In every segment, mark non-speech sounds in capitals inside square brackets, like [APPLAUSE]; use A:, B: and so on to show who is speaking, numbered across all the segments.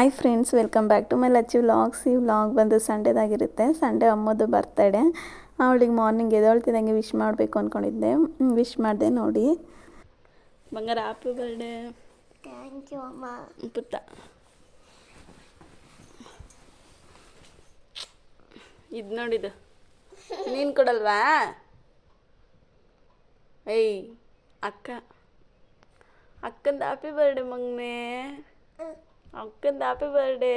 A: Hi friends welcome back to my Lacchi vlogs ಈ vlog ಬಂದು ಸಂಡೇದಾಗಿರುತ್ತೆ ಸಂಡೇ ಅಮ್ಮದು ಬರ್ತಡೆ ಅವಳಿಗೆ ಮಾರ್ನಿಂಗ್ ಎದೊಳ್ತಿದ್ದಂಗೆ ವಿಶ್ ಮಾಡಬೇಕು ಅಂದ್ಕೊಂಡಿದ್ದೆ ವಿಶ್ ಮಾಡಿದೆ ನೋಡಿ. ಬಂಗಾರ ಹ್ಯಾಪಿ ಬರ್ಡೇ
B: ಥ್ಯಾಂಕ್ ಯು ಅಮ್ಮ.
A: ಪುಟ್ಟ. ಇದು ನೋಡಿದು ನೀನು ಕೊಡಲ್ವಾ? ಏಯ್ ಅಕ್ಕ. ಅಕ್ಕಂದು ಹ್ಯಾಪಿ ಬರ್ಡೇ ಮಗನೇ. ಅಕ್ಕಂದು ಹ್ಯಾಪಿ ಬರ್ಡೇ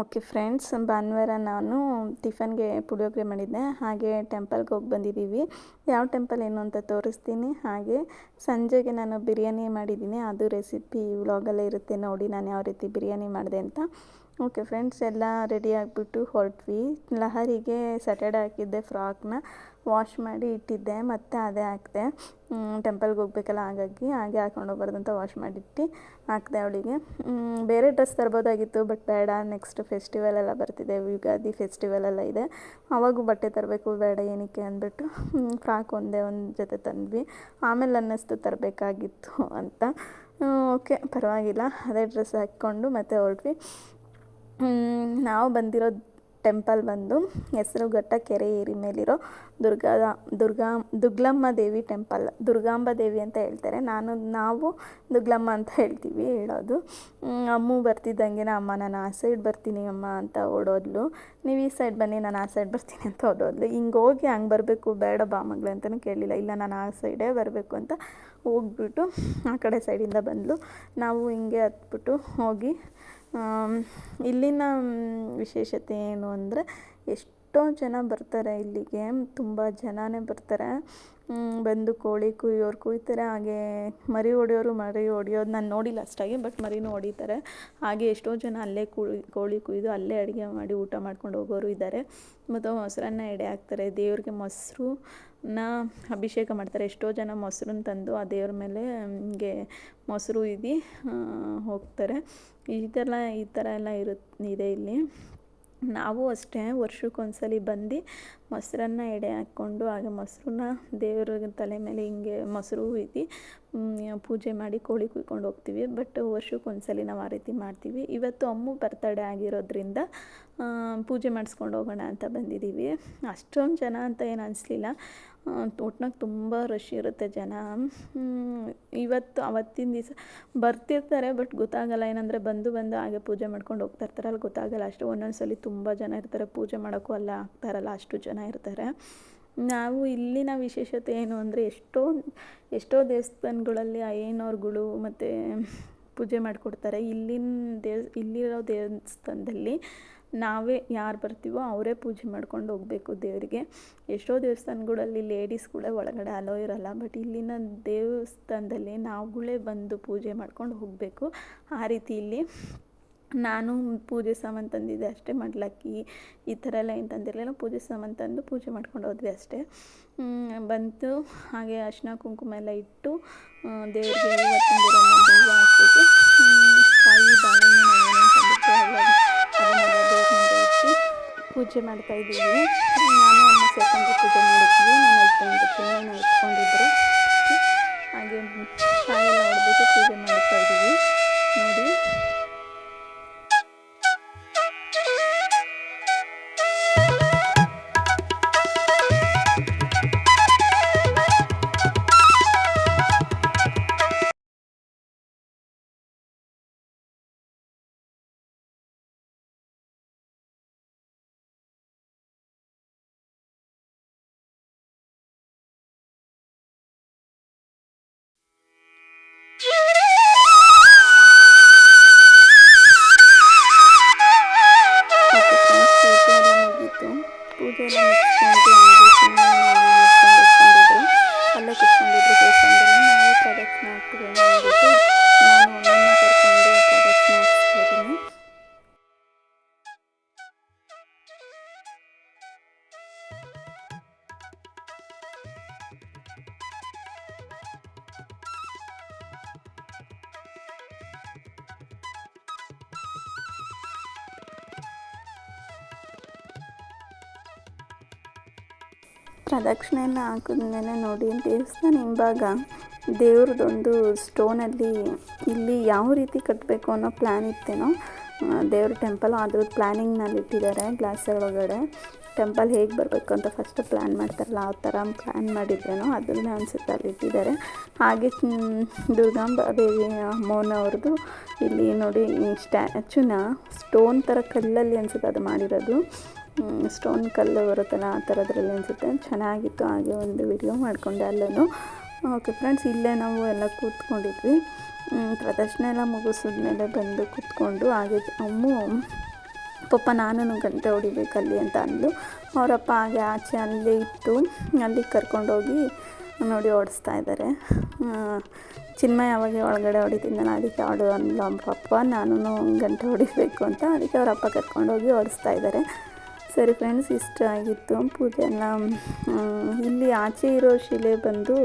A: ಓಕೆ ಫ್ರೆಂಡ್ಸ್ ಭಾನುವಾರ ನಾನು ಟಿಫನ್ಗೆ ಪುಳಿಯೋಗರೆ ಮಾಡಿದ್ದೆ. ಹಾಗೆ ಟೆಂಪಲ್ಗೆ ಹೋಗಿ ಬಂದಿದ್ದೀವಿ. ಯಾವ ಟೆಂಪಲ್ ಏನು ಅಂತ ತೋರಿಸ್ತೀನಿ. ಹಾಗೆ ಸಂಜೆಗೆ ನಾನು ಬಿರಿಯಾನಿ ಮಾಡಿದ್ದೀನಿ. ಅದು ರೆಸಿಪಿ ವ್ಲಾಗಲ್ಲೇ ಇರುತ್ತೆ. ನೋಡಿ ನಾನು ಯಾವ ರೀತಿ ಬಿರಿಯಾನಿ ಮಾಡಿದೆ ಅಂತ. ಓಕೆ ಫ್ರೆಂಡ್ಸ್ ಎಲ್ಲ ರೆಡಿ ಆಗಿಬಿಟ್ಟು ಹೊರಟ್ವಿ. ಲಹರಿಗೆ ಸ್ಯಾಟರ್ಡೆ ಹಾಕಿದ್ದೆ ಫ್ರಾಕ್ನ ವಾಶ್ ಮಾಡಿ ಇಟ್ಟಿದ್ದೆ, ಮತ್ತು ಅದೇ ಹಾಕಿದೆ. ಟೆಂಪಲ್ಗೆ ಹೋಗ್ಬೇಕಲ್ಲ, ಹಾಗಾಗಿ ಹಾಗೆ ಹಾಕೊಂಡು ಹೋಗ್ಬಾರ್ದು ವಾಶ್ ಮಾಡಿಟ್ಟು ಹಾಕಿದೆ ಅವಳಿಗೆ. ಬೇರೆ ಡ್ರೆಸ್ ತರ್ಬೋದಾಗಿತ್ತು, ಬಟ್ ಬೇಡ, ನೆಕ್ಸ್ಟ್ ಫೆಸ್ಟಿವಲ್ ಎಲ್ಲ ಬರ್ತಿದೆ, ಯುಗಾದಿ ಫೆಸ್ಟಿವಲ್ ಎಲ್ಲ ಇದೆ. ಅವಾಗೂ ಬಟ್ಟೆ ತರಬೇಕು, ಬೇಡ ಏನಕ್ಕೆ ಅಂದ್ಬಿಟ್ಟು ಫ್ರಾಕ್ ಒಂದೇ ಒಂದು ಜೊತೆ ತಂದ್ವಿ. ಆಮೇಲೆ ಅನ್ನಿಸ್ತು, ತರಬೇಕಾಗಿತ್ತು ಅಂತ. ಓಕೆ, ಪರವಾಗಿಲ್ಲ, ಅದೇ ಡ್ರೆಸ್ ಹಾಕ್ಕೊಂಡು ಮತ್ತೆ ಹೊರಟ್ವಿ. ನಾವು ಬಂದಿರೋ ಟೆಂಪಲ್ ಬಂದು ಹೆಸರುಘಟ್ಟ ಕೆರೆ ಏರಿ ಮೇಲಿರೋ ದುರ್ಗಾ ದುರ್ಗಾ, ದುಗ್ಲಮ್ಮ ದೇವಿ ಟೆಂಪಲ್, ದುರ್ಗಾಂಬ ದೇವಿ ಅಂತ ಹೇಳ್ತಾರೆ. ನಾನು, ನಾವು ದುಗ್ಲಮ್ಮ ಅಂತ ಹೇಳ್ತೀವಿ ಹೇಳೋದು. ಅಮ್ಮು ಬರ್ತಿದ್ದಂಗೆ ಅಮ್ಮ, ನಾನು ಆ ಸೈಡ್ ಬರ್ತೀನಿ ಅಮ್ಮ ಅಂತ ಓಡೋದ್ಲು. ನೀವು ಈ ಸೈಡ್ ಬನ್ನಿ, ನಾನು ಆ ಸೈಡ್ ಬರ್ತೀನಿ ಅಂತ ಓಡೋದ್ಲು. ಹಿಂಗೆ ಹೋಗಿ ಹಂಗೆ ಬರಬೇಕು, ಬೇಡ ಬಾ ಮಗಳು ಅಂತಲೂ ಕೇಳಲಿಲ್ಲ. ಇಲ್ಲ, ನಾನು ಆ ಸೈಡೇ ಬರಬೇಕು ಅಂತ ಹೋಗ್ಬಿಟ್ಟು ಆ ಕಡೆ ಸೈಡಿಂದ ಬಂದಳು ನಾವು ಹಿಂಗೆ ಹತ್ಬಿಟ್ಟು ಹೋಗಿ ಇಲ್ಲಿನ ವಿಶೇಷತೆ ಏನು ಅಂದರೆ ಎಷ್ಟೋ ಜನ ಬರ್ತಾರೆ ಇಲ್ಲಿಗೆ, ತುಂಬ ಜನನೇ ಬರ್ತಾರೆ. ಬಂದು ಕೋಳಿ ಕುಯ್ಯೋರು ಕುಯ್ತಾರೆ, ಹಾಗೆ ಮರಿ ಹೊಡೆಯೋರು ಮರಿ ಹೊಡೆಯೋದು ನಾನು ನೋಡಿಲ್ಲ ಅಷ್ಟಾಗಿ, ಬಟ್ ಮರಿನೂ ಹೊಡಿತಾರೆ. ಹಾಗೆ ಎಷ್ಟೋ ಜನ ಅಲ್ಲೇ ಕುಯ್, ಕೋಳಿ ಕುಯ್ದು ಅಲ್ಲೇ ಅಡುಗೆ ಮಾಡಿ ಊಟ ಮಾಡ್ಕೊಂಡು ಹೋಗೋರು ಇದ್ದಾರೆ. ಮತ್ತು ಮೊಸರನ್ನ ಎಡೆ ಹಾಕ್ತಾರೆ, ದೇವ್ರಿಗೆ ಮೊಸರು ನ ಅಭಿಷೇಕ ಮಾಡ್ತಾರೆ. ಎಷ್ಟೋ ಜನ ಮೊಸರನ್ನ ತಂದು ಆ ದೇವ್ರ ಮೇಲೆ ಹಿಂಗೆ ಮೊಸರು ಇದ್ದು ಹೋಗ್ತಾರೆ. ಈ ಥರ ಈ ಥರ ಎಲ್ಲ ಇರುತ್ತೆ ಇದೆ ಇಲ್ಲಿ. ನಾವು ಅಷ್ಟೇ ವರ್ಷಕ್ಕೊಂದ್ಸಲಿ ಬಂದು ಮೊಸರನ್ನ ಎಡೆ ಹಾಕ್ಕೊಂಡು, ಹಾಗೆ ಮೊಸರನ್ನ ದೇವ್ರ ತಲೆ ಮೇಲೆ ಹಿಂಗೆ ಮೊಸರು ಇದ್ದು ಪೂಜೆ ಮಾಡಿ ಕೋಳಿ ಕುಯ್ಕೊಂಡು ಹೋಗ್ತೀವಿ. ಬಟ್ ವರ್ಷಕ್ಕೊಂದ್ಸಲಿ ನಾವು ಆ ರೀತಿ ಮಾಡ್ತೀವಿ. ಇವತ್ತು ಅಮ್ಮು ಬರ್ತಡೇ ಆಗಿರೋದ್ರಿಂದ ಪೂಜೆ ಮಾಡಿಸ್ಕೊಂಡು ಹೋಗೋಣ ಅಂತ ಬಂದಿದ್ದೀವಿ. ಅಷ್ಟೊಂದು ಜನ ಅಂತ ಏನು ಅನಿಸ್ಲಿಲ್ಲ. ಒಟ್ನಾಗ ತುಂಬ ರಶ್ ಇರುತ್ತೆ ಜನ. ಇವತ್ತು ಅವತ್ತಿನ ದಿವಸ ಬರ್ತಿರ್ತಾರೆ ಬಟ್ ಗೊತ್ತಾಗಲ್ಲ. ಏನಂದರೆ ಬಂದು ಬಂದು ಹಾಗೆ ಪೂಜೆ ಮಾಡ್ಕೊಂಡು ಹೋಗ್ತಾ ಇರ್ತಾರಲ್ಲ ಗೊತ್ತಾಗಲ್ಲ. ಅಷ್ಟು ಒಂದೊಂದು ಸಲ ತುಂಬ ಜನ ಇರ್ತಾರೆ. ಪೂಜೆ ಮಾಡೋಕ್ಕೂ ಅಲ್ಲ ಆಗ್ತಾರಲ್ಲ ಅಷ್ಟು ಜನ ಇರ್ತಾರೆ. ನಾವು ಇಲ್ಲಿನ ವಿಶೇಷತೆ ಏನು ಅಂದರೆ ಎಷ್ಟೋ ಎಷ್ಟೋ ದೇವಸ್ಥಾನಗಳಲ್ಲಿ ಅಯ್ಯನವ್ರುಗಳು ಮತ್ತು ಪೂಜೆ ಮಾಡಿಕೊಡ್ತಾರೆ. ಇಲ್ಲಿನ ದೇವ್, ಇಲ್ಲಿರೋ ದೇವಸ್ಥಾನದಲ್ಲಿ ನಾವೇ ಯಾರು ಬರ್ತೀವೋ ಅವರೇ ಪೂಜೆ ಮಾಡ್ಕೊಂಡು ಹೋಗಬೇಕು ದೇವರಿಗೆ. ಎಷ್ಟೋ ದೇವಸ್ಥಾನಗಳಲ್ಲಿ ಲೇಡೀಸ್ ಕೂಡ ಒಳಗಡೆ ಅಲೋ ಇರಲ್ಲ ಬಟ್ ಇಲ್ಲಿನ ದೇವಸ್ಥಾನದಲ್ಲಿ ನಾವುಗಳೇ ಬಂದು ಪೂಜೆ ಮಾಡ್ಕೊಂಡು ಹೋಗಬೇಕು. ಆ ರೀತಿ ಇಲ್ಲಿ ನಾನು ಪೂಜೆ ಸಾಮಾನು ತಂದಿದ್ದೆ ಅಷ್ಟೇ, ಮಡ್ಲಕ್ಕಿ ಈ ಥರ ಎಲ್ಲ ಏನು ತಂದಿರಲಿಲ್ಲ, ಪೂಜೆ ಸಾಮಾನು ತಂದು ಪೂಜೆ ಮಾಡ್ಕೊಂಡು ಹೋದ್ವಿ ಅಷ್ಟೇ. ಬಂತು, ಹಾಗೆ ಅರಿಶಿನ ಕುಂಕುಮ ಎಲ್ಲ ಇಟ್ಟು ದೇವರಿಗೆ ಹಾಕ್ಬಿಟ್ಟು ಕಾಯಿ ಬಾಳೆಹಣ್ಣು ನಾವು ಏನೇನು ತಂದಿರ್ತೀವಿ ಪೂಜೆ ಮಾಡ್ತಾ ಇದ್ದೀವಿ. ನಾನು ಅಮ್ಮ ಸೇರ್ಕೊಂಡು ಪೂಜೆ ಮಾಡಿದ್ವಿ. ನಾನು ಹಸ್ಬೆಂಡ್ ಚಿನ್ನ ಇಟ್ಕೊಂಡಿದ್ರು. ಹಾಗೆ ಕಾಯೆಲ್ಲ ಹೊಡೆದ್ಬಿಟ್ಟು ಪೂಜೆ ಮಾಡ್ತಾ ಇದ್ದೀವಿ. ಪ್ರದಕ್ಷಿಣೆಯನ್ನು ಹಾಕಿದ್ಮೇಲೆ ನೋಡಿ ದೇವಸ್ಥಾನ ಹಿಂಭಾಗ ದೇವ್ರದ್ದೊಂದು ಸ್ಟೋನಲ್ಲಿ ಇಲ್ಲಿ ಯಾವ ರೀತಿ ಕಟ್ಟಬೇಕು ಅನ್ನೋ ಪ್ಲ್ಯಾನ್ ಇತ್ತೇನೋ ದೇವ್ರ ಟೆಂಪಲ್ ಅದ್ರ ಪ್ಲ್ಯಾನಿಂಗ್ನಲ್ಲಿ ಇಟ್ಟಿದ್ದಾರೆ ಗ್ಲಾಸ್ ಒಳಗಡೆ. ಟೆಂಪಲ್ ಹೇಗೆ ಬರಬೇಕು ಅಂತ ಫಸ್ಟ್ ಪ್ಲ್ಯಾನ್ ಮಾಡ್ತಾರಲ್ಲ, ಆ ಥರ ಪ್ಲ್ಯಾನ್ ಮಾಡಿದ್ರೇನೋ ಅದನ್ನ ಅನಿಸುತ್ತೆ ಅಲ್ಲಿ ಇಟ್ಟಿದ್ದಾರೆ. ಹಾಗೆ ದುರ್ಗಾಂಬ ದೇವಿ ಅಮ್ಮನವ್ರದ್ದು ಇಲ್ಲಿ ನೋಡಿ ಸ್ಟ್ಯಾಚುನ ಸ್ಟೋನ್ ಥರ ಕಲ್ಲಲ್ಲಿ ಅನಿಸುತ್ತೆ ಅದು ಮಾಡಿರೋದು. ಸ್ಟೋನ್ ಕಲ್ಲು ಬರುತ್ತಲ್ಲ ಆ ಥರದ್ರಲ್ಲಿ ಅನಿಸುತ್ತೆ. ಚೆನ್ನಾಗಿತ್ತು ಹಾಗೆ ಒಂದು ವಿಡಿಯೋ ಮಾಡಿಕೊಂಡೆ ಅಲ್ಲೂ ಓಕೆ ಫ್ರೆಂಡ್ಸ್ ಇಲ್ಲೇ ನಾವು ಎಲ್ಲ ಕೂತ್ಕೊಂಡಿದ್ವಿ. ಪ್ರದರ್ಶನ ಎಲ್ಲ ಮುಗಿಸಿದ್ಮೇಲೆ ಬಂದು ಕೂತ್ಕೊಂಡು ಹಾಗೆ ಅಮ್ಮು ಪಪ್ಪ ನಾನು ಗಂಟೆ ಹೊಡಿಬೇಕಲ್ಲಿ ಅಂತ ಅಂದು ಅವರಪ್ಪ ಹಾಗೆ ಆಚೆ ಅಲ್ಲೇ ಇತ್ತು. ಅಲ್ಲಿಗೆ ಕರ್ಕೊಂಡೋಗಿ ನೋಡಿ ಓಡಿಸ್ತಾ ಇದ್ದಾರೆ. ಚಿನ್ಮಯ ಯಾವಾಗ ಒಳಗಡೆ ಹೊಡಿತಿದ್ದಾನೆ ಅದಕ್ಕೆ ಆಡು ಅಂದ್ಲು. ಪಪ್ಪ ನಾನು ಗಂಟೆ ಹೊಡಿಬೇಕು ಅಂತ ಅದಕ್ಕೆ ಅವರಪ್ಪ ಕರ್ಕೊಂಡೋಗಿ ಓಡಿಸ್ತಾ ಇದ್ದಾರೆ. ಸರಿ ಫ್ರೆಂಡ್ಸ್ ಇಷ್ಟ ಆಗಿತ್ತು ಪೂಜೆ ಎಲ್ಲ ಇಲ್ಲಿ ಆಚೆ ಇರೋ ಶಿಲೆ ಬಂದು,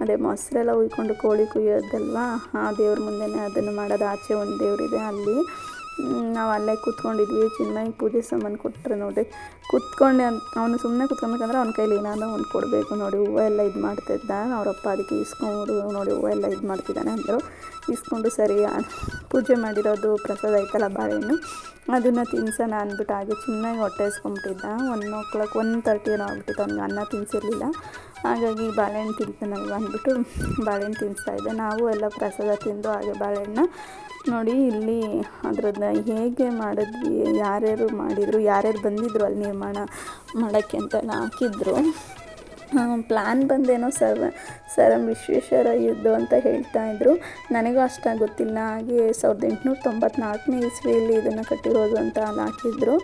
A: ಅದೇ ಮೊಸರೆಲ್ಲ ಉಯ್ಕೊಂಡು ಕೋಳಿ ಕುಯ್ಯೋದಲ್ವಾ? ಆ ದೇವ್ರ ಮುಂದೆನೇ ಅದನ್ನು ಮಾಡೋದು. ಆಚೆ ಒಂದು ದೇವರಿದೆ ಅಲ್ಲಿ. ನಾವು ಅಲ್ಲೇ ಕೂತ್ಕೊಂಡಿದ್ವಿ. ಚೆನ್ನಾಗಿ ಪೂಜೆ ಸಾಮಾನು ಕೊಟ್ಟರೆ ನೋಡಿ. ಕೂತ್ಕೊಂಡೆ ಅಂತ, ಅವನು ಸುಮ್ಮನೆ ಕೂತ್ಕೊಬೇಕಂದ್ರೆ ಅವ್ನ ಕೈಲಿ ಏನಾದರೂ ಒಂದು ಕೊಡಬೇಕು ನೋಡಿ, ಹೂವು ಎಲ್ಲ ಇದು ಮಾಡ್ತಿದ್ದ ಅವರಪ್ಪ ಅದಕ್ಕೆ ಇಸ್ಕೊಂಡು ನೋಡಿ ಹೂವು ಎಲ್ಲ ಇದು ಮಾಡ್ತಿದ್ದಾನೆ ಅಂದರು. ಇಸ್ಕೊಂಡು ಸರಿ ಪೂಜೆ ಮಾಡಿರೋದು ಪ್ರಸಾದ ಐತಲ್ಲ ಬಾಳೆಹಣ್ಣು, ಅದನ್ನು ತಿನ್ಸೋಣ ಅಂದ್ಬಿಟ್ಟು ಹಾಗೆ ಚೆನ್ನಾಗಿ ಹೊಟ್ಟೆ ಇಸ್ಕೊಂಬಿಟ್ಟಿದ್ದ one o'clock one thirty ಏನೋ ಆಗ್ಬಿಟ್ಟಿತ್ತು, ಅವ್ನಿಗೆ ಅನ್ನ ತಿನ್ಸಿರಲಿಲ್ಲ. ಹಾಗಾಗಿ ಬಾಳೆಹಣ್ಣು ತಿಂತಾನಲ್ವ ಅಂದ್ಬಿಟ್ಟು ಬಾಳೆಹಣ್ಣು ತಿನ್ಸ್ತಾ ಇದ್ದೆ. ನಾವು ಎಲ್ಲ ಪ್ರಸಾದ ತಿಂದು ಹಾಗೆ ಬಾಳೆಹಣ್ಣು ನೋಡಿ ಇಲ್ಲಿ ಅದ್ರದ್ದು ಹೇಗೆ ಮಾಡಿದ್ವಿ, ಯಾರ್ಯಾರು ಮಾಡಿದರು, ಯಾರ್ಯಾರು ಬಂದಿದ್ರು ಅಲ್ಲಿ ನಿರ್ಮಾಣ ಮಾಡೋಕ್ಕೆ ಅಂತ ಹಾಕಿದ್ರು. ಪ್ಲ್ಯಾನ್ ಬಂದೇನೋ ಸರ್ ಸರ್ ಎಂ ವಿಶ್ವೇಶ್ವರ ಯುದ್ಧ ಅಂತ ಹೇಳ್ತಾ ಇದ್ರು. ನನಗೂ ಅಷ್ಟಾಗಿ ಗೊತ್ತಿಲ್ಲ, ಹಾಗೆ ಸಾವಿರದ ಎಂಟುನೂರ ತೊಂಬತ್ನಾಲ್ಕನೇ ಇಸ್ವಿಯಲ್ಲಿ ಇದನ್ನು ಕಟ್ಟಿರೋದು ಅಂತ ಅಲ್ಲಿ ಹಾಕಿದ್ರು.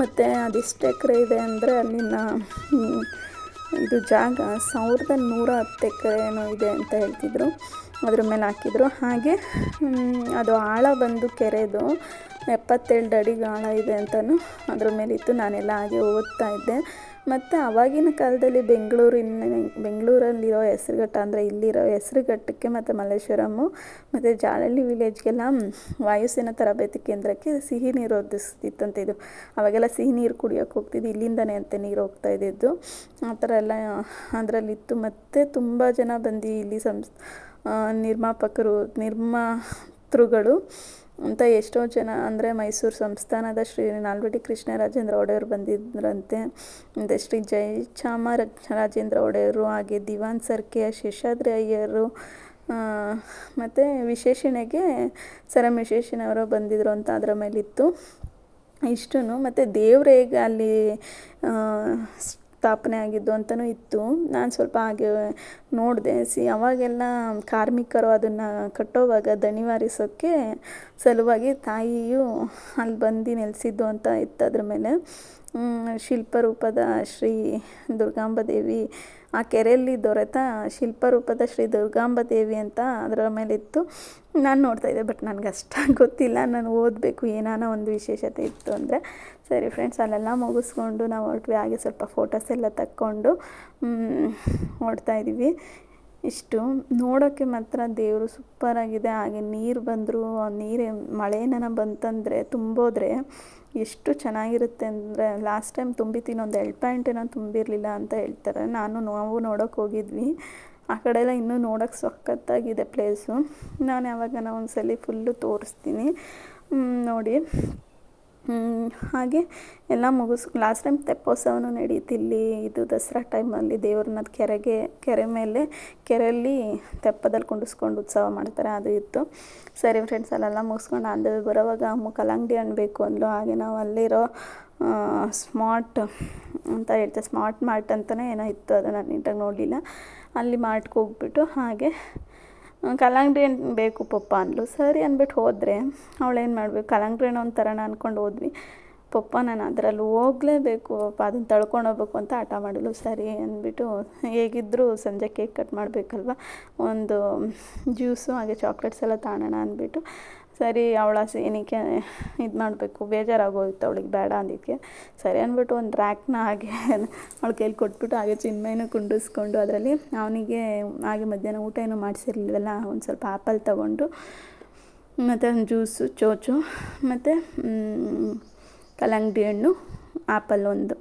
A: ಮತ್ತು ಅದೆಷ್ಟು ಎಕರೆ ಇದೆ ಅಂದರೆ ಅಲ್ಲಿನ ಇದು ಜಾಗ ಸಾವಿರದ ನೂರ ಹತ್ತು ಎಕರೆ ಏನೋ ಇದೆ ಅಂತ ಹೇಳ್ತಿದ್ರು. ಅದ್ರ ಮೇಲೆ ಹಾಕಿದ್ರು. ಹಾಗೆ ಅದು ಆಳ ಬಂದು ಕೆರೆದು ಎಪ್ಪತ್ತೆರಡು ಅಡಿಗೆ ಆಳ ಇದೆ ಅಂತಲೂ ಅದ್ರ ಮೇಲಿತ್ತು. ನಾನೆಲ್ಲ ಹಾಗೆ ಓದ್ತಾ ಇದ್ದೆ. ಮತ್ತು ಆವಾಗಿನ ಕಾಲದಲ್ಲಿ ಬೆಂಗಳೂರಿನ ಬೆಂಗಳೂರಲ್ಲಿರೋ ಹೆಸರುಘಟ್ಟ ಅಂದರೆ ಇಲ್ಲಿರೋ ಹೆಸರುಘಟ್ಟಕ್ಕೆ ಮತ್ತು ಮಲ್ಲೇಶ್ವರಮ್ಮು ಮತ್ತು ಜಾಳಳ್ಳಿ ವಿಲೇಜ್ಗೆಲ್ಲ ವಾಯುಸೇನಾ ತರಬೇತಿ ಕೇಂದ್ರಕ್ಕೆ ಸಿಹಿ ನೀರು ಒದಗಿಸ್ತಿತ್ತಂತೆ ಇದು. ಅವಾಗೆಲ್ಲ ಸಿಹಿ ನೀರು ಕುಡಿಯೋಕೆ ಹೋಗ್ತಿದ್ದು. ಇಲ್ಲಿಂದನೇ ಅಂತೆ ನೀರು ಹೋಗ್ತಾ ಇದ್ದಿದ್ದು. ಆ ಥರ ಎಲ್ಲ ಅದರಲ್ಲಿತ್ತು. ಮತ್ತು ತುಂಬ ಜನ ಬಂದು ಇಲ್ಲಿ ಸಂಸ್ ನಿರ್ಮಾಪಕರು, ನಿರ್ಮಾತೃಗಳು ಅಂತ ಎಷ್ಟೋ ಜನ ಅಂದರೆ ಮೈಸೂರು ಸಂಸ್ಥಾನದ ಶ್ರೀ ನಾಲ್ವಡಿ ಕೃಷ್ಣರಾಜೇಂದ್ರ ಒಡೆಯರು ಬಂದಿದ್ದರಂತೆ ಮತ್ತು ಶ್ರೀ ಜಯಚಾಮ ರಾಜೇಂದ್ರ ಒಡೆಯರು, ಹಾಗೆ ದಿವಾನ್ ಸರ್ಕೆಯ, ಶೇಷಾದ್ರಿ ಅಯ್ಯರು ಮತ್ತು ವಿಶೇಷಣೆಗೆ ಸರ್ ವಿಶೇಷಣವರು ಬಂದಿದ್ದರು ಅಂತ ಅದರ ಮೇಲಿತ್ತು. ಇಷ್ಟು ಮತ್ತು ದೇವ್ರು ಹೇಗೆ ಅಲ್ಲಿ ಸ್ಥಾಪನೆ ಆಗಿದ್ದು ಅಂತಲೂ ಇತ್ತು. ನಾನು ಸ್ವಲ್ಪ ಹಾಗೆ ನೋಡಿದೆ. ಸಿ, ಅವಾಗೆಲ್ಲ ಕಾರ್ಮಿಕರು ಅದನ್ನು ಕಟ್ಟೋವಾಗ ದಣಿವಾರಿಸೋಕ್ಕೆ ಸಲುವಾಗಿ ತಾಯಿಯು ಅಲ್ಲಿ ಬಂದು ನೆಲೆಸಿದ್ದು ಅಂತ ಇತ್ತು ಅದ್ರ ಮೇಲೆ. ಶಿಲ್ಪರೂಪದ ಶ್ರೀ ದುರ್ಗಾಂಬ ದೇವಿ ಆ ಕೆರೆಯಲ್ಲಿ ದೊರೆತ ಶಿಲ್ಪರೂಪದ ಶ್ರೀ ದುರ್ಗಾಂಬ ದೇವಿ ಅಂತ ಅದರ ಮೇಲಿತ್ತು. ನಾನು ನೋಡ್ತಾ ಇದ್ದೆ ಬಟ್ ನನಗೆ ಅಷ್ಟಾಗಿ [LAUGHS] ಗೊತ್ತಿಲ್ಲ. ನಾನು ಓದಬೇಕು, ಏನಾನ ಒಂದು ವಿಶೇಷತೆ ಇತ್ತು ಅಂದರೆ. ಸರಿ ಫ್ರೆಂಡ್ಸ್ ಅಲ್ಲೆಲ್ಲ ಮುಗಿಸ್ಕೊಂಡು ನಾವು ಹೊರಟ್ವಿ ಹಾಗೆ ಸ್ವಲ್ಪ ಫೋಟೋಸ್ ಎಲ್ಲ ತಕ್ಕೊಂಡು ಇದ್ದೀವಿ ಇಷ್ಟು. ನೋಡೋಕ್ಕೆ ಮಾತ್ರ ದೇವರು ಸೂಪರಾಗಿದೆ ಹಾಗೆ ನೀರು ಬಂದರೂ ನೀರು ಮಳೆನ ಬಂತಂದರೆ, ತುಂಬೋದ್ರೆ ಎಷ್ಟು ಚೆನ್ನಾಗಿರುತ್ತೆ ಅಂದರೆ ಲಾಸ್ಟ್ ಟೈಮ್ ತುಂಬಿತೀನಿ ಒಂದು ಎರಡು ಪ್ಯಾಂಟ್ ಏನೋ ತುಂಬಿರಲಿಲ್ಲ ಅಂತ ಹೇಳ್ತಾರೆ. ನಾನು ನಾವು ನೋಡೋಕೆ ಹೋಗಿದ್ವಿ. ಆ ಕಡೆ ಎಲ್ಲ ಇನ್ನೂ ನೋಡೋಕೆ ಸಖತ್ತಾಗಿದೆ ಪ್ಲೇಸು ನಾನು ಯಾವಾಗ ಒಂದು ಸಲ ಫುಲ್ಲು ತೋರಿಸ್ತೀನಿ ನೋಡಿ. ಹಾಗೆ ಎಲ್ಲ ಮುಗಿಸ್ ಲಾಸ್ಟ್ ಟೈಮ್ ತೆಪ್ಪೋತ್ಸವನೂ ನಡೀತು ಇಲ್ಲಿ ಇದು ದಸರಾ ಟೈಮಲ್ಲಿ ದೇವ್ರನ್ನ ಕೆರೆಗೆ, ಕೆರೆ ಮೇಲೆ, ಕೆರೆಯಲ್ಲಿ ತೆಪ್ಪದಲ್ಲಿ ಕುಂಡಿಸ್ಕೊಂಡು ಉತ್ಸವ ಮಾಡ್ತಾರೆ, ಅದು ಇತ್ತು. ಸರಿ ಫ್ರೆಂಡ್ಸ್ ಅಲ್ಲೆಲ್ಲ ಮುಗಿಸ್ಕೊಂಡು ಆಂಧ್ರ ಬರೋವಾಗ ಅಮ್ಮ ಕಲ್ಲಂಗಡಿ ಹಣ್ಣು ಬೇಕು ಅಂದ್ಲು. ಹಾಗೆ ನಾವು ಅಲ್ಲಿರೋ ಸ್ಮಾರ್ಟ್ ಅಂತ ಹೇಳ್ತಾರೆ ಸ್ಮಾರ್ಟ್ ಮಾರ್ಟ್ ಅಂತಲೇ ಏನೋ ಇತ್ತು ಅದು ನಾನು ನೀಟಾಗಿ ನೋಡಲಿಲ್ಲ. ಅಲ್ಲಿ ಮಾರ್ಟ್ಗೆ ಹೋಗ್ಬಿಟ್ಟು ಹಾಗೆ ಕಲ್ಲಂಗಡಿ ಹಣ್ಣು ಬೇಕು ಪಪ್ಪ ಅಂದಳು ಸರಿ ಅಂದ್ಬಿಟ್ಟು ಹೋದರೆ ಅವಳೇನು ಮಾಡಬೇಕು? ಕಲ್ಲಂಗಡಿ ಹಣ್ಣು ಒಂದು ತರೋಣ ಅಂದ್ಕೊಂಡು ಹೋದ್ವಿ. ಪಪ್ಪ ನಾನು ಅದರಲ್ಲಿ ಹೋಗಲೇಬೇಕು ಪಪ್ಪ ಅದನ್ನು ತಳ್ಕೊಂಡು ಹೋಗ್ಬೇಕು ಅಂತ ಹಠ ಮಾಡಲು ಸರಿ ಅಂದ್ಬಿಟ್ಟು ಹೇಗಿದ್ದರೂ ಸಂಜೆ ಕೇಕ್ ಕಟ್ ಮಾಡಬೇಕಲ್ವ? ಒಂದು ಜ್ಯೂಸು, ಹಾಗೆ ಚಾಕ್ಲೇಟ್ಸ್ ಎಲ್ಲ ತಗೊಳ್ಳೋಣ ಅಂದ್ಬಿಟ್ಟು ಸರಿ, ಅವಳ ಏನಕ್ಕೆ ಇದು ಮಾಡಬೇಕು, ಬೇಜಾರಾಗೋಯ್ತು, ಅವಳಿಗೆ ಬೇಡ ಅಂದಿದ್ದಕ್ಕೆ ಸರಿ ಅಂದ್ಬಿಟ್ಟು ಒಂದು ರ್ಯಾಕ್ನ ಹಾಗೆ [LAUGHS] ಅವಳ ಕೈಲಿ ಕೊಟ್ಬಿಟ್ಟು ಹಾಗೆ ಚಿನ್ಮಯನ ಕುಂಡಿಸ್ಕೊಂಡು ಅದರಲ್ಲಿ ಅವನಿಗೆ ಹಾಗೆ ಮಧ್ಯಾಹ್ನ ಊಟ ಏನೂ ಮಾಡಿಸಿರ್ಲಿಲ್ವಲ್ಲ, ಒಂದು ಸ್ವಲ್ಪ ಆ್ಯಪಲ್ ತಗೊಂಡು, ಮತ್ತು ಒಂದು ಜ್ಯೂಸು, ಚೋಚು, ಮತ್ತು ಕಲ್ಲಂಗಡಿ ಹಣ್ಣು ಆ್ಯಪಲ್ ಒಂದು.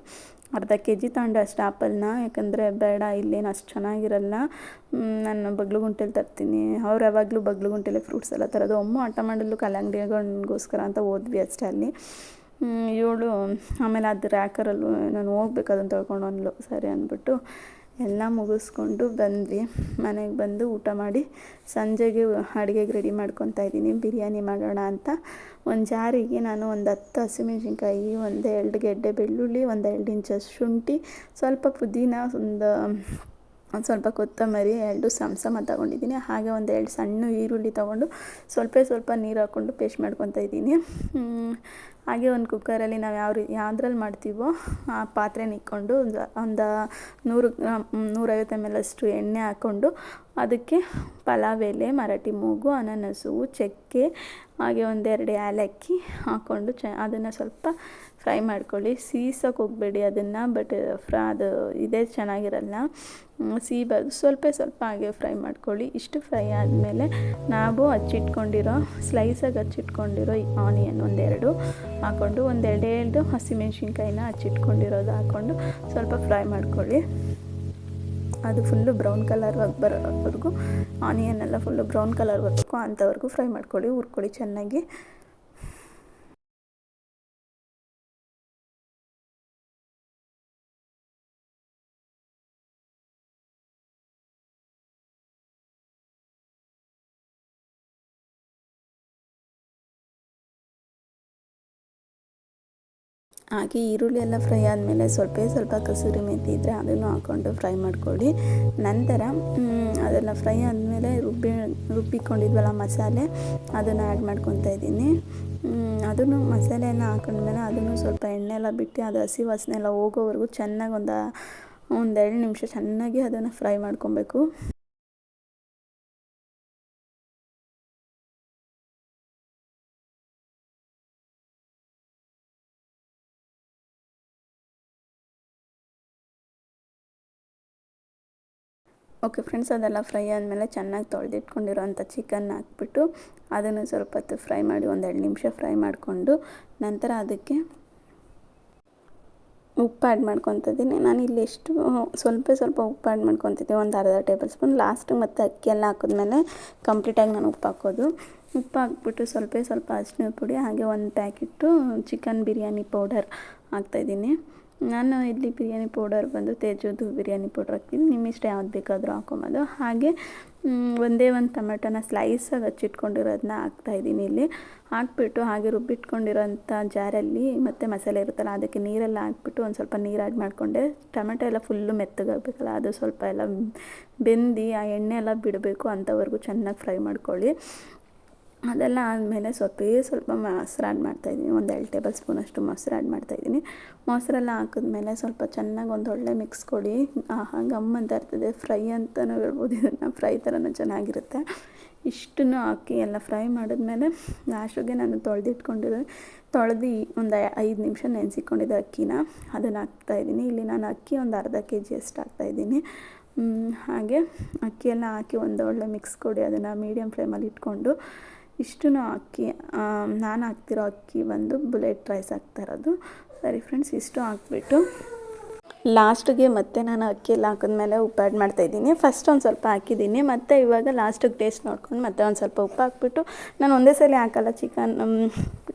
A: ಅರ್ಧ ಕೆ ಜಿ ತಗೊಂಡೆ ಅಷ್ಟು ಆ್ಯಪಲ್ನ ಯಾಕಂದರೆ ಬೇಡ, ಇಲ್ಲೇನು ಅಷ್ಟು ಚೆನ್ನಾಗಿರಲ್ಲ. ನಾನು ಬಗ್ಲುಗುಂಟೆಲಿ ತರ್ತೀನಿ. ಅವ್ರು ಯಾವಾಗಲೂ ಬಗ್ಲುಗುಂಟೆಲೆ ಫ್ರೂಟ್ಸ್ ಎಲ್ಲ ತರೋದು. ಅಮ್ಮ ಆಟ ಮಾಡಲು ಕಲ್ಲಂಗಡಿಗೋಸ್ಕರ ಅಂತ ಹೋದ್ವಿ ಅಷ್ಟೇ ಅಲ್ಲಿ. ಇವಳು ಆಮೇಲೆ ಅದು ರ್ಯಾಕರಲ್ಲೂ ನಾನು ಹೋಗ್ಬೇಕು, ಅದನ್ನು ತೊಳ್ಕೊಂಡು ಅಂದ್ಲು ಸರಿ ಅಂದ್ಬಿಟ್ಟು ಎಲ್ಲ ಮುಗಿಸ್ಕೊಂಡು ಬಂದ್ವಿ. ಮನೆಗೆ ಬಂದು ಊಟ ಮಾಡಿ ಸಂಜೆಗೆ ಅಡುಗೆಗೆ ರೆಡಿ ಮಾಡ್ಕೊತಾ ಇದ್ದೀನಿ. ಬಿರಿಯಾನಿ ಮಾಡೋಣ ಅಂತ. ಒಂದು ಜಾರಿಗೆ ನಾನು ಒಂದು ಹತ್ತು ಹಸಿಮೆಣ್ಸಿನ್ಕಾಯಿ, ಒಂದು ಎರಡು ಗೆಡ್ಡೆ ಬೆಳ್ಳುಳ್ಳಿ, ಒಂದು ಎರಡು ಇಂಚಷ್ಟು ಶುಂಠಿ, ಸ್ವಲ್ಪ ಪುದೀನ, ಒಂದು ಒಂದು ಸ್ವಲ್ಪ ಕೊತ್ತಂಬರಿ, ಎರಡು ಸಮಸಮ ಸಮ ತಗೊಂಡಿದ್ದೀನಿ. ಹಾಗೆ ಒಂದು ಎರಡು ಸಣ್ಣ ಈರುಳ್ಳಿ ತೊಗೊಂಡು ಸ್ವಲ್ಪ ಸ್ವಲ್ಪ ನೀರು ಹಾಕ್ಕೊಂಡು ಪೇಸ್ಟ್ ಮಾಡ್ಕೊತಾ ಇದ್ದೀನಿ. ಹಾಗೆ ಒಂದು ಕುಕ್ಕರಲ್ಲಿ ನಾವು ಯಾವ ರೀ, ಯಾವುದ್ರಲ್ಲಿ ಮಾಡ್ತೀವೋ ಆ ಪಾತ್ರೆನ ಇಕ್ಕೊಂಡು ಒಂದು ಒಂದು ನೂರು ಗ್ರಾಮ್ ನೂರೈವತ್ತು ಎಂ ಎಲ್ ಅಷ್ಟು ಎಣ್ಣೆ ಹಾಕ್ಕೊಂಡು ಅದಕ್ಕೆ ಪಲಾವ್ ಎಲೆ, ಮರಾಠಿ ಮೂಗು, ಅನಾನಸು, ಚಕ್ಕೆ, ಹಾಗೆ ಒಂದೆರಡು ಏಲಕ್ಕಿ ಹಾಕ್ಕೊಂಡು ಚ, ಅದನ್ನು ಸ್ವಲ್ಪ ಫ್ರೈ ಮಾಡ್ಕೊಳ್ಳಿ. ಸೀಸೋಕೆ ಹೋಗಬೇಡಿ ಅದನ್ನು ಬಟ್ ಫ್ರ ಅದು ಇದೇ ಚೆನ್ನಾಗಿರಲ್ಲ. ಸೀ ಸೀಬಾರ್ದು ಸ್ವಲ್ಪ ಸ್ವಲ್ಪ ಹಾಗೆ ಫ್ರೈ ಮಾಡ್ಕೊಳ್ಳಿ. ಇಷ್ಟು ಫ್ರೈ ಆದಮೇಲೆ ನಾವು ಹಚ್ಚಿಟ್ಕೊಂಡಿರೋ ಸ್ಲೈಸಾಗಿ ಹಚ್ಚಿಟ್ಕೊಂಡಿರೋ ಆನಿಯನ್ ಒಂದೆರಡು ಹಾಕ್ಕೊಂಡು ಒಂದೆರಡೆರಡು ಹಸಿಮೆಣ್ಸಿನ್ಕಾಯಿನ ಹಚ್ಚಿಟ್ಕೊಂಡಿರೋದು ಹಾಕ್ಕೊಂಡು ಸ್ವಲ್ಪ ಫ್ರೈ ಮಾಡ್ಕೊಳ್ಳಿ. ಅದು ಫುಲ್ಲು ಬ್ರೌನ್ ಕಲರ್ ಬರೋವರೆಗೂ ಆನಿಯನ್ ಎಲ್ಲ ಫುಲ್ಲು ಬ್ರೌನ್ ಕಲರ್ ಬರಬೇಕು ಅಂಥವರೆಗೂ ಫ್ರೈ ಮಾಡ್ಕೊಳ್ಳಿ. ಹುರ್ಕೊಳ್ಳಿ ಚೆನ್ನಾಗಿ. ಹಾಗೆ ಈರುಳ್ಳಿ ಎಲ್ಲ ಫ್ರೈ ಆದಮೇಲೆ ಸ್ವಲ್ಪ ಸ್ವಲ್ಪ ಕಸೂರಿ ಮೆಂತಿ ಇದ್ದರೆ ಅದನ್ನು ಹಾಕ್ಕೊಂಡು ಫ್ರೈ ಮಾಡ್ಕೊಳ್ಳಿ. ನಂತರ ಅದೆಲ್ಲ ಫ್ರೈ ಆದಮೇಲೆ ರುಬ್ಬಿ, ರುಬ್ಬಿಕೊಂಡಿದ್ವಲ್ಲ ಮಸಾಲೆ, ಅದನ್ನು ಆ್ಯಡ್ ಮಾಡ್ಕೊತಾ ಇದ್ದೀನಿ. ಅದನ್ನು ಮಸಾಲೆಯನ್ನು ಹಾಕೊಂಡ್ಮೇಲೆ ಅದನ್ನು ಸ್ವಲ್ಪ ಎಣ್ಣೆ ಎಲ್ಲ ಬಿಟ್ಟು ಅದು ಹಸಿ ವಾಸನೆ ಎಲ್ಲ ಹೋಗೋವರೆಗೂ ಚೆನ್ನಾಗಿ ಒಂದು, ಒಂದೆರಡು ನಿಮಿಷ ಚೆನ್ನಾಗಿ ಅದನ್ನು ಫ್ರೈ ಮಾಡ್ಕೊಬೇಕು. ಓಕೆ ಫ್ರೆಂಡ್ಸ್ ಅದೆಲ್ಲ ಫ್ರೈ ಆದಮೇಲೆ ಚೆನ್ನಾಗಿ ತೊಳೆದಿಟ್ಕೊಂಡಿರೋಂಥ ಚಿಕನ್ ಹಾಕ್ಬಿಟ್ಟು ಅದನ್ನು ಸ್ವಲ್ಪ ಹೊತ್ತು ಫ್ರೈ ಮಾಡಿ ಒಂದೆರಡು ನಿಮಿಷ ಫ್ರೈ ಮಾಡಿಕೊಂಡು ನಂತರ ಅದಕ್ಕೆ ಉಪ್ಪು ಆ್ಯಡ್ ಮಾಡ್ಕೊತಿದ್ದೀನಿ. ನಾನು ಇಲ್ಲಿ ಎಷ್ಟು, ಸ್ವಲ್ಪ ಸ್ವಲ್ಪ ಉಪ್ಪು ಆ್ಯಡ್ ಮಾಡ್ಕೊತಿದ್ದೆ. ಒಂದು ಅರ್ಧ ಟೇಬಲ್ ಸ್ಪೂನ್ ಲಾಸ್ಟ್ ಮತ್ತು ಅಕ್ಕಿ ಎಲ್ಲ ಹಾಕಿದ್ಮೇಲೆ ಕಂಪ್ಲೀಟಾಗಿ ನಾನು ಉಪ್ಪು ಹಾಕೋದು. ಉಪ್ಪು ಹಾಕ್ಬಿಟ್ಟು ಸ್ವಲ್ಪ ಸ್ವಲ್ಪ ಅರಿಶಿನ ಪುಡಿ, ಹಾಗೆ ಒಂದು ಪ್ಯಾಕೆಟು ಚಿಕನ್ ಬಿರಿಯಾನಿ ಪೌಡರ್ ಹಾಕ್ತಾಯಿದ್ದೀನಿ ನಾನು ಇಲ್ಲಿ ಬಿರಿಯಾನಿ ಪೌಡರ್ ಬಂದು ತೇಜೋದು ಬಿರಿಯಾನಿ ಪೌಡರ್ ಹಾಕ್ತೀನಿ. ನಿಮ್ಮ ಇಷ್ಟ ಯಾವ್ದು ಬೇಕಾದರೂ ಹಾಕೊಬೋದು. ಹಾಗೆ ಒಂದೇ ಒಂದು ಟೊಮೆಟೊನ ಸ್ಲೈಸಾಗಿ ಹಚ್ಚಿಟ್ಕೊಂಡಿರೋದನ್ನ ಹಾಕ್ತಾಯಿದ್ದೀನಿ ಇಲ್ಲಿ. ಹಾಕ್ಬಿಟ್ಟು ಹಾಗೆ ರುಬ್ಬಿಟ್ಕೊಂಡಿರೋಂಥ ಜಾರಲ್ಲಿ ಮತ್ತು ಮಸಾಲೆ ಇರುತ್ತಲ್ಲ, ಅದಕ್ಕೆ ನೀರೆಲ್ಲ ಹಾಕ್ಬಿಟ್ಟು ಒಂದು ಸ್ವಲ್ಪ ನೀರು ಆ್ಯಡ್ ಮಾಡಿಕೊಂಡೆ. ಟೊಮೆಟೊ ಎಲ್ಲ ಫುಲ್ಲು ಮೆತ್ತಗಾಗಬೇಕಲ್ಲ, ಅದು ಸ್ವಲ್ಪ ಎಲ್ಲ ಬೆಂದು, ಆ ಎಣ್ಣೆ ಎಲ್ಲ ಬಿಡಬೇಕು ಅಂಥವರೆಗೂ ಚೆನ್ನಾಗಿ ಫ್ರೈ ಮಾಡ್ಕೊಳ್ಳಿ. ಅದೆಲ್ಲ ಆದಮೇಲೆ ಸ್ವಲ್ಪ ಸ್ವಲ್ಪ ಮೊಸರು ಆ್ಯಡ್ ಮಾಡ್ತಾಯಿದ್ದೀನಿ ಒಂದು ಎರಡು ಟೇಬಲ್ ಸ್ಪೂನಷ್ಟು ಮೊಸರು ಆ್ಯಡ್ ಮಾಡ್ತಾಯಿದ್ದೀನಿ ಮೊಸರೆಲ್ಲ ಹಾಕಿದ್ಮೇಲೆ ಸ್ವಲ್ಪ ಚೆನ್ನಾಗಿ ಒಂದು ಒಳ್ಳೆ ಮಿಕ್ಸ್ ಕೊಡಿ. ಆಹಾ ಗಮ್ ಅಂತ ಇರ್ತದೆ, ಫ್ರೈ ಅಂತಲೂ ಹೇಳ್ಬೋದು. ಇದನ್ನು ಫ್ರೈ ಥರನೂ ಚೆನ್ನಾಗಿರುತ್ತೆ. ಇಷ್ಟನ್ನು ಹಾಕಿ ಎಲ್ಲ ಫ್ರೈ ಮಾಡಿದ್ಮೇಲೆ ಲಾಸ್ಟಿಗೆ ನಾನು ತೊಳೆದಿಟ್ಕೊಂಡಿರೋ, ತೊಳೆದು ಒಂದು ಐದು ನಿಮಿಷ ನೆನೆಸಿಕೊಂಡಿದ್ದೆ ಅಕ್ಕಿನ ಅದನ್ನು ಹಾಕ್ತಾಯಿದ್ದೀನಿ ಇಲ್ಲಿ ನಾನು ಅಕ್ಕಿ ಒಂದು ಅರ್ಧ ಕೆ ಜಿ ಅಷ್ಟು ಹಾಕ್ತಾಯಿದ್ದೀನಿ ಹಾಗೆ ಅಕ್ಕಿಯೆಲ್ಲ ಹಾಕಿ ಒಂದು ಒಳ್ಳೆ ಮಿಕ್ಸ್ ಕೊಡಿ. ಅದನ್ನು ಮೀಡಿಯಮ್ ಫ್ಲೇಮಲ್ಲಿ ಇಟ್ಕೊಂಡು ಇಷ್ಟು ಅಕ್ಕಿ ನಾನು ಹಾಕ್ತಿರೋ ಅಕ್ಕಿ ಬಂದು ಬುಲೆಟ್ ರೈಸ್ ಹಾಕ್ತಾ ಇರೋದು. ಸರಿ ಫ್ರೆಂಡ್ಸ್ ಇಷ್ಟು ಹಾಕ್ಬಿಟ್ಟು ಲಾಸ್ಟಿಗೆ ಮತ್ತೆ ನಾನು ಅಕ್ಕಿ ಎಲ್ಲ ಹಾಕಿದ್ಮೇಲೆ ಉಪ್ಪು ಆ್ಯಡ್ ಮಾಡ್ತಾಯಿದ್ದೀನಿ ಫಸ್ಟ್ ಒಂದು ಸ್ವಲ್ಪ ಹಾಕಿದ್ದೀನಿ. ಮತ್ತು ಇವಾಗ ಲಾಸ್ಟಿಗೆ ಟೇಸ್ಟ್ ನೋಡ್ಕೊಂಡು ಮತ್ತೆ ಒಂದು ಸ್ವಲ್ಪ ಉಪ್ಪು ಹಾಕ್ಬಿಟ್ಟು ನಾನು ಒಂದೇ ಸಲ ಹಾಕಲ್ಲ ಚಿಕನ್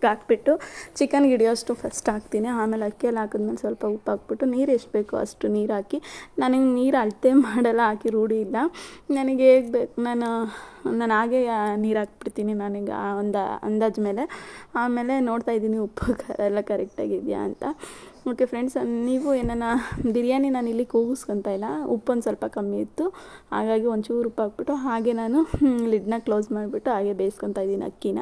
A: ಹಾಕ್ಬಿಟ್ಟು ಚಿಕನ್ಗೆ ಹಿಡಿಯೋಷ್ಟು ಫಸ್ಟ್ ಹಾಕ್ತೀನಿ. ಆಮೇಲೆ ಅಕ್ಕಿ ಎಲ್ಲ ಹಾಕಿದ್ಮೇಲೆ ಸ್ವಲ್ಪ ಉಪ್ಪು ಹಾಕ್ಬಿಟ್ಟು ನೀರು ಎಷ್ಟು ಬೇಕೋ ಅಷ್ಟು ನೀರು ಹಾಕಿ ನನಗೆ ನೀರು ಅಳತೆ ಮಾಡಲ್ಲ, ಹಾಕಿ ರೂಢಿ ಇಲ್ಲ. ನನಗೆ ಹೇಗೆ ಬೇಕು, ನಾನು ನಾನು ಹಾಗೆ ನೀರು ಹಾಕ್ಬಿಡ್ತೀನಿ ನನಗೆ ಒಂದು, ಅಂದಾಜು ಮೇಲೆ. ಆಮೇಲೆ ನೋಡ್ತಾ ಇದ್ದೀನಿ ಉಪ್ಪು ಎಲ್ಲ ಕರೆಕ್ಟಾಗಿದೆಯಾ ಅಂತ. ಓಕೆ ಫ್ರೆಂಡ್ಸ್, ನೀವು ಏನನ್ನ ಬಿರಿಯಾನಿ ನಾನು ಇಲ್ಲಿ ಕೂಗಿಸ್ಕೊತ ಇಲ್ಲ, ಉಪ್ಪೊಂದು ಸ್ವಲ್ಪ ಕಮ್ಮಿ ಇತ್ತು. ಹಾಗಾಗಿ ಒಂಚೂರು ಉಪ್ಪು ಹಾಕ್ಬಿಟ್ಟು, ಹಾಗೆ ನಾನು ಲಿಡ್ನ ಕ್ಲೋಸ್ ಮಾಡಿಬಿಟ್ಟು ಹಾಗೆ ಬೇಯಿಸ್ಕೊತಾ ಇದ್ದೀನಿ ಅಕ್ಕಿನ.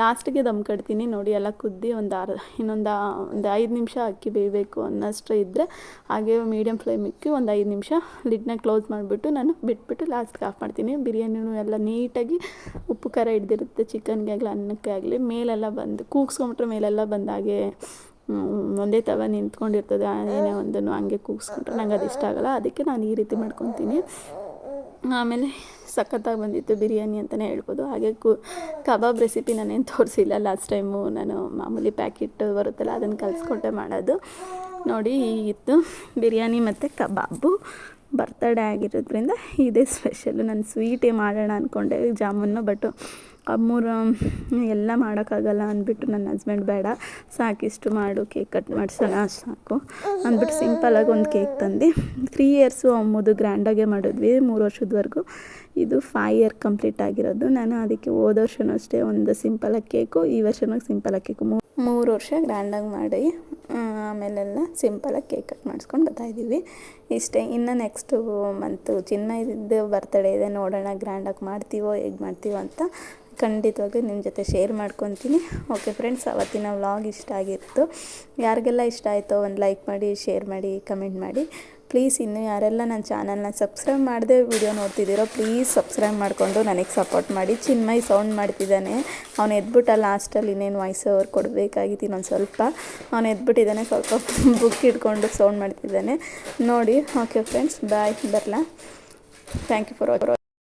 A: ಲಾಸ್ಟಿಗೆ ದಮ್ ಕಟ್ತೀನಿ, ನೋಡಿ ಎಲ್ಲ ಕುದ್ದಿ ಒಂದು ಅರ್ಧ ಇನ್ನೊಂದು ಒಂದು ಐದು ನಿಮಿಷ ಅಕ್ಕಿ ಬೇಯಬೇಕು ಅನ್ನೋಷ್ಟು ಇದ್ದರೆ ಹಾಗೆ ಮೀಡಿಯಮ್ ಫ್ಲೇಮ್ ಇಕ್ಕಿ ಒಂದು ಐದು ನಿಮಿಷ ಲಿಡ್ನ ಕ್ಲೋಸ್ ಮಾಡಿಬಿಟ್ಟು ನಾನು ಬಿಟ್ಬಿಟ್ಟು ಲಾಸ್ಟ್ಗೆ ಆಫ್ ಮಾಡ್ತೀನಿ. ಬಿರಿಯಾನಿನೂ ಎಲ್ಲ ನೀಟಾಗಿ ಉಪ್ಪು ಖಾರ ಹಿಡ್ದಿರುತ್ತೆ, ಚಿಕನ್ಗೆ ಆಗಲಿ, ಅನ್ನಕ್ಕೆ ಆಗಲಿ, ಮೇಲೆಲ್ಲ ಬಂದು, ಕೂಗ್ಸ್ಕೊಂಬಿಟ್ರೆ ಮೇಲೆಲ್ಲ ಬಂದಾಗೆ ಒಂದೇ ತವ ನಿಂತ್ಕೊಂಡಿರ್ತದೆ. ಏನೇ ಒಂದನ್ನು ಹಂಗೆ ಕೂಗಿಸ್ಕೊಂಡ್ರೆ ನಂಗೆ ಅದು ಇಷ್ಟ ಆಗಲ್ಲ. ಅದಕ್ಕೆ ನಾನು ಈ ರೀತಿ ಮಾಡ್ಕೊತೀನಿ. ಆಮೇಲೆ ಸಖತ್ತಾಗಿ ಬಂದಿತ್ತು ಬಿರಿಯಾನಿ ಅಂತಲೇ ಹೇಳ್ಬೋದು. ಹಾಗೆ ಕು, ಕಬಾಬ್ ರೆಸಿಪಿ ನಾನೇನು ತೋರಿಸಿಲ್ಲ. ಲಾಸ್ಟ್ ಟೈಮು ನಾನು ಮಾಮೂಲಿ ಪ್ಯಾಕೆಟ್ ಬರುತ್ತಲ್ಲ, ಅದನ್ನು ಕಲಿಸ್ಕೊಟ್ಟೆ ಮಾಡೋದು. ನೋಡಿ, ಇತ್ತು ಬಿರಿಯಾನಿ ಮತ್ತು ಕಬಾಬು. ಬರ್ತಡೇ ಆಗಿರೋದ್ರಿಂದ ಇದೇ ಸ್ಪೆಷಲು ನಾನು ಸ್ವೀಟೇ ಮಾಡೋಣ ಅಂದ್ಕೊಂಡೆ ಜಾಮೂನು ಬಟ್ ಅಮ್ಮೂರು ಎಲ್ಲ ಮಾಡೋಕ್ಕಾಗಲ್ಲ ಅಂದ್ಬಿಟ್ಟು ನನ್ನ ಹಸ್ಬೆಂಡ್ ಬೇಡ. ಸಾಕಿಷ್ಟು ಮಾಡು ಕೇಕ್ ಕಟ್ ಮಾಡಿಸೋಣ, ಸಾಕು ಅಂದ್ಬಿಟ್ಟು ಸಿಂಪಲಾಗಿ ಒಂದು ಕೇಕ್ ತಂದು. ತ್ರೀ ಇಯರ್ಸು ಅಮ್ಮದು ಗ್ರ್ಯಾಂಡಾಗೆ ಮಾಡಿದ್ವಿ, ಮೂರು ವರ್ಷದವರೆಗೂ. ಇದು ಫೈವ್ ಇಯರ್ ಕಂಪ್ಲೀಟ್ ಆಗಿರೋದು. ನಾನು ಅದಕ್ಕೆ ಹೋದ ವರ್ಷವೂ ಅಷ್ಟೇ ಒಂದು ಸಿಂಪಲಾಗಿ ಕೇಕು ಈ ವರ್ಷವೂ ಸಿಂಪಲಾಗಿ ಕೇಕು ಮೂರು ವರ್ಷ ಗ್ರ್ಯಾಂಡಾಗಿ ಮಾಡಿ ಆಮೇಲೆಲ್ಲ ಸಿಂಪಲಾಗಿ ಕೇಕ್ ಕಟ್ ಮಾಡಿಸ್ಕೊಂಡು ಬರ್ತಾಯಿದ್ದೀವಿ ಇಷ್ಟೇ, ಇನ್ನು ನೆಕ್ಸ್ಟು ಮಂತು ಚಿನ್ನಯದ್ದು ಬರ್ತಡೇ ಇದೆ, ನೋಡೋಣ ಗ್ರ್ಯಾಂಡಾಗಿ ಮಾಡ್ತೀವೋ, ಹೇಗೆ ಮಾಡ್ತೀವೋ ಅಂತ ಖಂಡಿತವಾಗ್ಲೂ ನಿಮ್ಮ ಜೊತೆ ಶೇರ್ ಮಾಡ್ಕೊತೀನಿ. ಓಕೆ ಫ್ರೆಂಡ್ಸ್ ಅವತ್ತಿನ ವ್ಲಾಗ್ ಇಷ್ಟ ಆಗಿತ್ತು. ಯಾರಿಗೆಲ್ಲ ಇಷ್ಟ ಆಯಿತೋ ಒಂದು ಲೈಕ್ ಮಾಡಿ ಶೇರ್ ಮಾಡಿ ಕಮೆಂಟ್ ಮಾಡಿ. ಪ್ಲೀಸ್ ಇನ್ನು ಯಾರೆಲ್ಲ ನನ್ನ ಚಾನಲ್ನ ಸಬ್ಸ್ಕ್ರೈಬ್ ಮಾಡದೆ ವಿಡಿಯೋ ನೋಡ್ತಿದ್ದೀರೋ ಪ್ಲೀಸ್ ಸಬ್ಸ್ಕ್ರೈಬ್ ಮಾಡಿಕೊಂಡು ನನಗೆ ಸಪೋರ್ಟ್ ಮಾಡಿ. ಚಿನ್ಮಯ್ ಸೌಂಡ್ ಮಾಡ್ತಿದ್ದಾನೆ. ಅವ್ನು ಎದ್ಬಿಟ್ಟ ಲಾಸ್ಟಲ್ಲಿ ಇನ್ನೇನು ವಾಯ್ಸ್ ಓವರ್ ಕೊಡಬೇಕಾಗಿತ್ತು ಇನ್ನೊಂದು ಸ್ವಲ್ಪ. ಅವ್ನು ಎದ್ಬಿಟ್ಟಿದ್ದಾನೆ, ಸ್ವಲ್ಪ ಬುಕ್ ಇಟ್ಕೊಂಡು ಸೌಂಡ್ ಮಾಡ್ತಿದ್ದಾನೆ. ನೋಡಿ ಓಕೆ ಫ್ರೆಂಡ್ಸ್ ಬಾಯ್ ಬರಲಾ? Thank you for